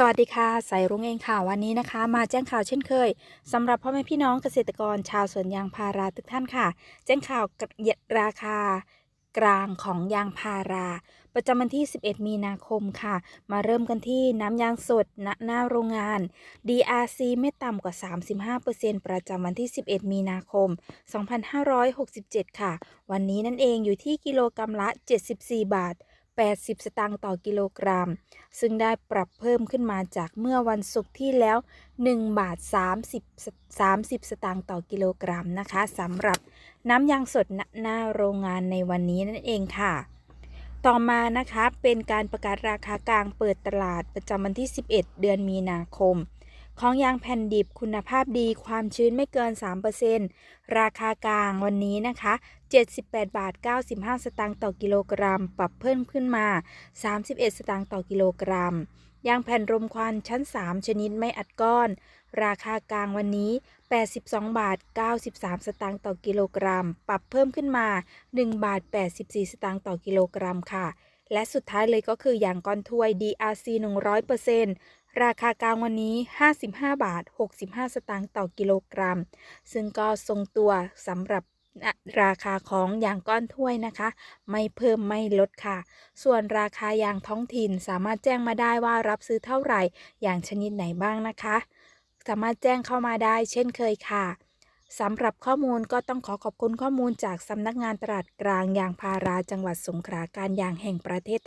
สวัสดีค่ะสายรุ้งเองค่ะวันนี้นะคะ มาแจ้งข่าวเช่นเคยสำหรับพ่อแม่พี่น้องเกษตรกรชาวสวนยางพาราทุกท่านค่ะ แจ้งข่าวราคากลางของยางพารา ประจำวันที่ 11 มีนาคมค่ะ มาเริ่มกันที่น้ำยางสดณหน้าโรงงาน DRC ไม่ต่ำกว่า 35%ประจำวันที่ 11 มีนาคม 2567 ค่ะ วันนี้นั่นเองอยู่ที่กิโลกรรัมละ 74 บาท 80 สตางค์ต่อกิโลกรัม ซึ่งได้ปรับเพิ่มขึ้นมาจากเมื่อวันศุกร์ที่แล้ว 1 บาท 30 30 สตางค์ต่อกิโลกรัมนะคะสำหรับน้ำยางสดหน้าโรงงานในวันนี้นั่นเองค่ะ ต่อมานะคะเป็นการประกาศราคากลางเปิดตลาดประจำวันที่ 11 เดือนมีนาคม ของยางแผ่นดิบคุณภาพดีความชื้นไม่เกิน 3%ราคากลางวันนี้นะคะ 78 บาท 95 สตางค์ต่อกิโลกรัม ปรับเพิ่มขึ้นมา 31 สตางค์ต่อกิโลกรัม ยางแผ่นรมควันชั้น 3 ชนิดไม่อัดก้อน ราคากลางวันนี้ 82 บาท 93 สตางค์ต่อกิโลกรัม ปรับเพิ่มขึ้นมา 1 บาท 84 สตางค์ต่อกิโลกรัมค่ะและสุดท้ายเลยก็คือยางก้อนถ้วย DRC 100% ราคากลางวันนี้ 55 บาท 65 สตางค์ต่อกิโลกรัม ซึ่งก็ทรงตัวสำหรับราคาของยางก้อนถ้วยนะคะ ไม่เพิ่มไม่ลดค่ะ ส่วนราคายางท้องถิ่นสามารถแจ้งมาได้ว่ารับซื้อเท่าไหร่อย่างชนิดไหนบ้างนะคะ สามารถแจ้งเข้ามาได้เช่นเคยค่ะสำหรับข้อมูลก็ต้องขอขอบคุณข้อมูลจากสำนักงานตลาดกลางยางพาราจังหวัดสงขลาการยางแห่งประเทศไทย